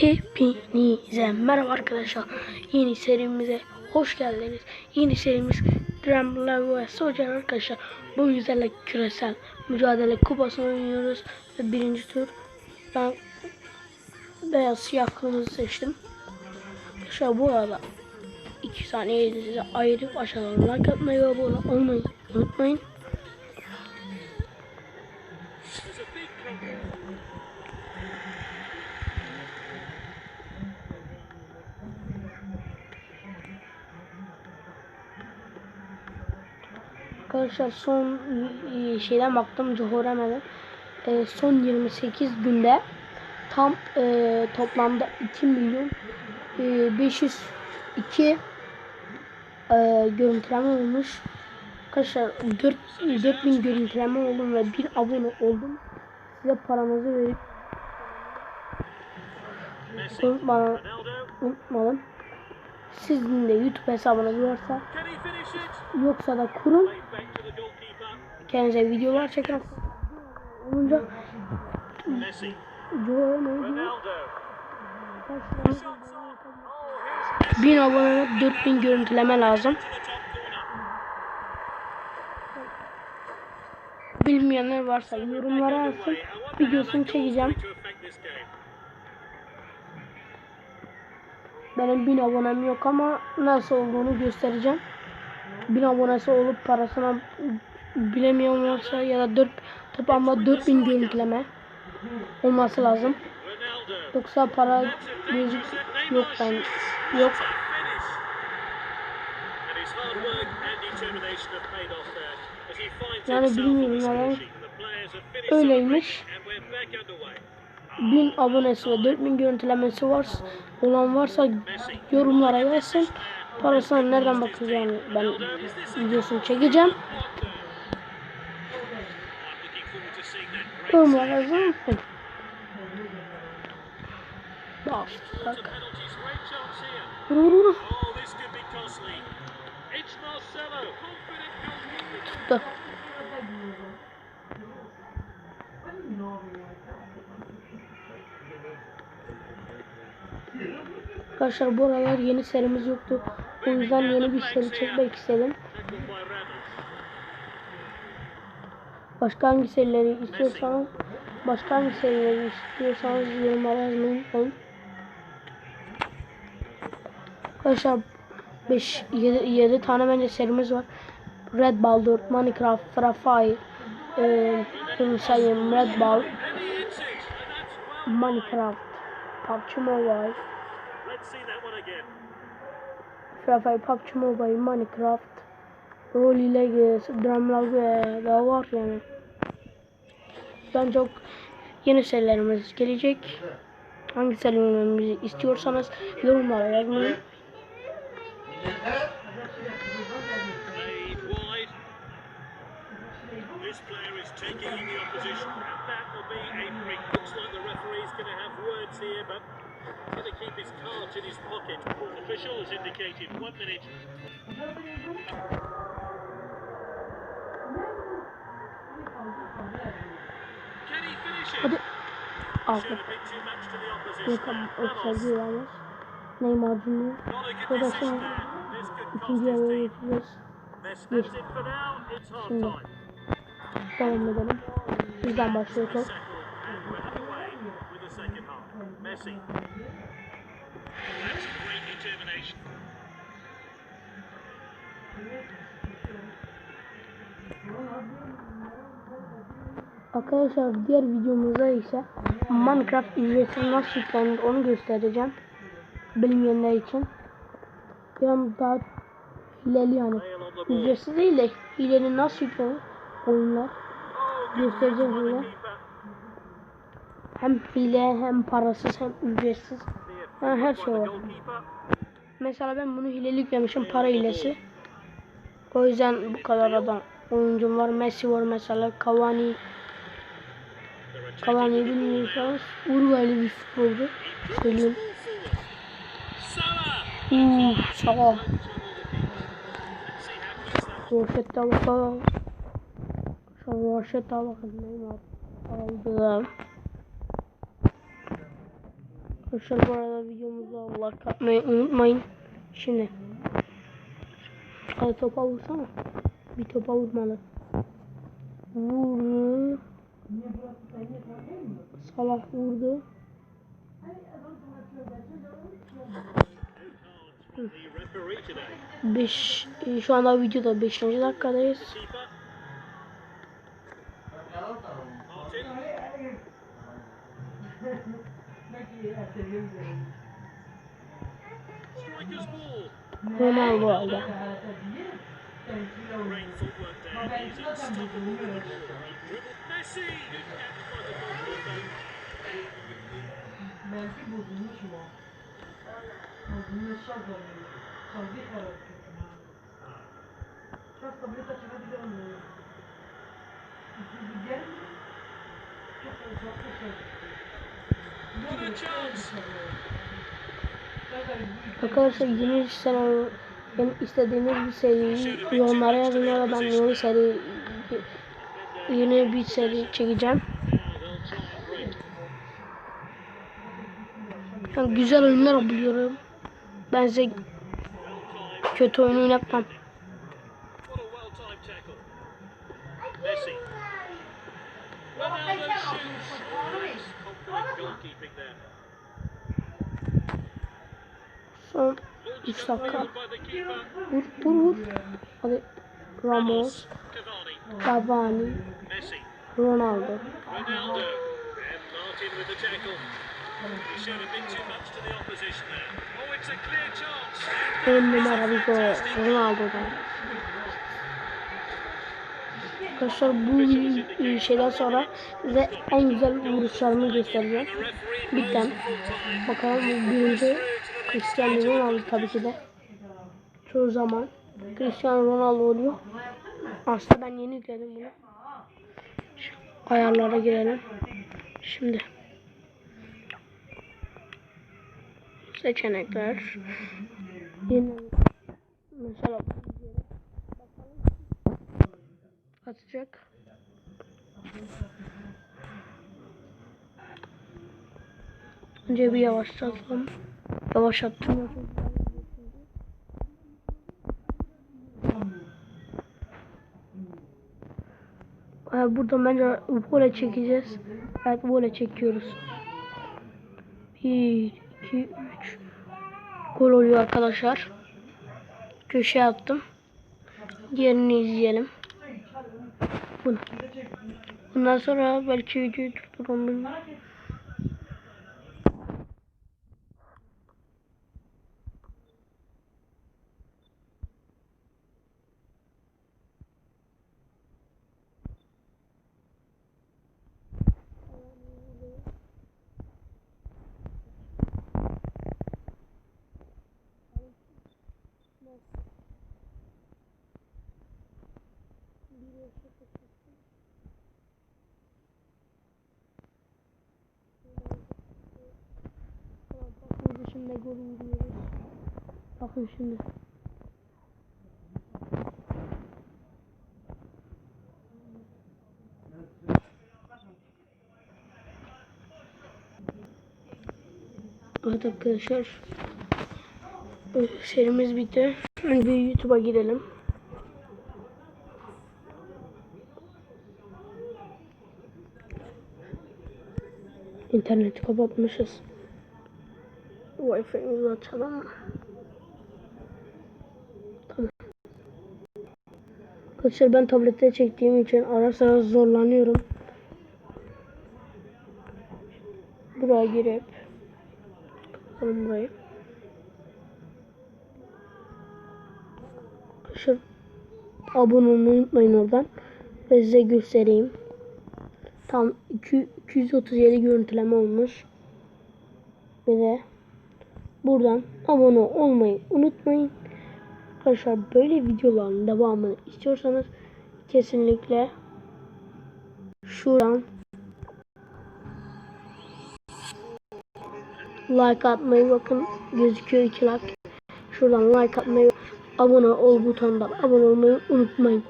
Hepinize merhaba arkadaşlar. Yeni serimize hoş geldiniz. Yeni serimiz Live ve Soldier arkadaşlar. Bu yüzden küresel mücadele kupasını oynuyoruz. Ve birinci tur ben beyaz siyah kırmızı seçtim. Arkadaşlar bu arada 2 saniye size ayırıp aşağıdan like atmayı ve abone olmayı unutmayın. Arkadaşlar son e, şeyden baktım Cohoreme'de e, son 28 günde tam e, toplamda 2 milyon e, 502 e, görüntüleme olmuş. Arkadaşlar 4, 4000 görüntüleme oldum ve 1 abone oldum. Size paranızı verip unutmadan, unutmadan sizin de YouTube hesabınız varsa yoksa da kurun kendinize videolar çekin olunca? Bin abone 4000 görüntüleme lazım. Bilmeyenler varsa yorumlara yazsın. Videosunu çekeceğim. Benim 1000 abonem yok ama nasıl olduğunu göstereceğim. 1000 abonesi olup parasına bilemiyorum varsa ya da 4 toplamda 4000 görüntüleme olması lazım. Yoksa para gözük yok ben yok. Yani bilmiyorum neden öyleymiş. 1000 abonesi ve 4000 görüntülemesi var olan varsa yorumlara yazsın. Parasına nereden bakacağım ben videosunu çekeceğim. Yorumlara yazar mısın? Bak bak. Vur vur vur. Tuttu. Arkadaşlar bu aralar yeni serimiz yoktu. O yüzden yeni bir seri çekmek istedim. Başka hangi serileri istiyorsanız başka hangi serileri istiyorsanız yorumlara yazmayı unutmayın. Arkadaşlar 5 7, 7 tane bence serimiz var. Red Ball 4, Minecraft, Free Fire, e, sayayım Red Ball, Minecraft, PUBG Mobile, Fire, PUBG Mobile, Minecraft, Roll Legends, Drumlar ve daha var yani. Ben çok yeni serilerimiz gelecek. Hangi serilerimizi istiyorsanız yorumlara yazmayı. This player is taking on the opposition, and that will be a free. Looks like the referee's going to have words here, but going to keep his cards in his pocket. Official has indicated one minute. Can he finish it? Hadi. Aldı. Showed a bit too much to the opposition. Yok ama there. offside yalnız. Neymar good Burada sonra ikinci yarıya geçeceğiz. Half Şimdi devam edelim. Bizden başlıyor top. Settled, and we're underway with the second half. Messi. That's great determination. Arkadaşlar diğer videomuzda ise Minecraft ücretsiz nasıl yüklenir onu göstereceğim. Bilmeyenler için. Yani daha hileli yani. Ücretsiz değil de hileli nasıl yüklenir oyunlar. Göstereceğim size. Hem hile hem parasız hem ücretsiz. Ha, her şey var. Mesela ben bunu hileli yüklemişim para hilesi. O yüzden bu kadar adam oyuncum var. Messi var mesela. Cavani. Now. bilmiyorsanız Uruguaylı bir futbolcu. Söyleyeyim. Uuu that Roşet'e bakalım. Şu an Roşet'e bakın. Neymar aldı. Arkadaşlar bu arada videomuza like atmayı unutmayın. Şimdi. Hadi topa vursana. Bir topa vurmalı. Vurdu. Salah vurdu. Today. 5 şu anda videoda 5. dakikadayız. Ronaldo aldı. Belki bozulmuş mu? Bozulmuş şart oluyor. Çaldı karar Şart tablete çıkabilir mi? İkinci gel. Çok uzakta şart. What a chance. Arkadaşlar yeni senaryo benim istediğiniz bir seri yorumlara yazın ya da ben yeni seri yeni bir seri çekeceğim. Yani güzel oyunlar buluyorum. Ben size kötü oyun oynatmam. Son Launched 3 up dakika. Vur vur vur. Hadi Ramos, Cavani. Ronaldo. Ronaldo. And Martin with the tackle. He showed a bit too much to the opposition there. Oh, it's a clear chance. Benim numara bir gol Ronaldo'dan. Arkadaşlar bu şeyden sonra size en güzel vuruşlarımı göstereceğim. Bitten. Bakalım bu birinci Cristiano Ronaldo tabii ki de. Çoğu zaman Cristiano Ronaldo oluyor. Aslında ben yeni yükledim bunu. Şu ayarlara girelim. Şimdi. Seçenekler. Yeni. Mesela atacak. Önce bir yavaşlatalım. Yavaşlattım. Ee, Burada bence böyle çekeceğiz. Evet böyle çekiyoruz. 1, 2, 3. Gol oluyor arkadaşlar. Köşeye attım. Diğerini izleyelim. Bunu. Bundan sonra belki videoyu durdururum. Burada şimdi gol vuruyoruz. Bakın şimdi. Evet arkadaşlar. Serimiz bitti. Önce YouTube'a girelim. İnterneti kapatmışız. Wi-Fi'mizi açalım. Tamam. Arkadaşlar ben tablette çektiğim için ara sıra zorlanıyorum. Buraya girip kapatalım burayı. Arkadaşlar abone olmayı unutmayın oradan. Ve size göstereyim. Tam 2, 237 görüntüleme olmuş. Ve de buradan abone olmayı unutmayın. Arkadaşlar böyle videoların devamını istiyorsanız kesinlikle şuradan like atmayı bakın gözüküyor 2 like. Şuradan like atmayı abone ol butonundan abone olmayı unutmayın.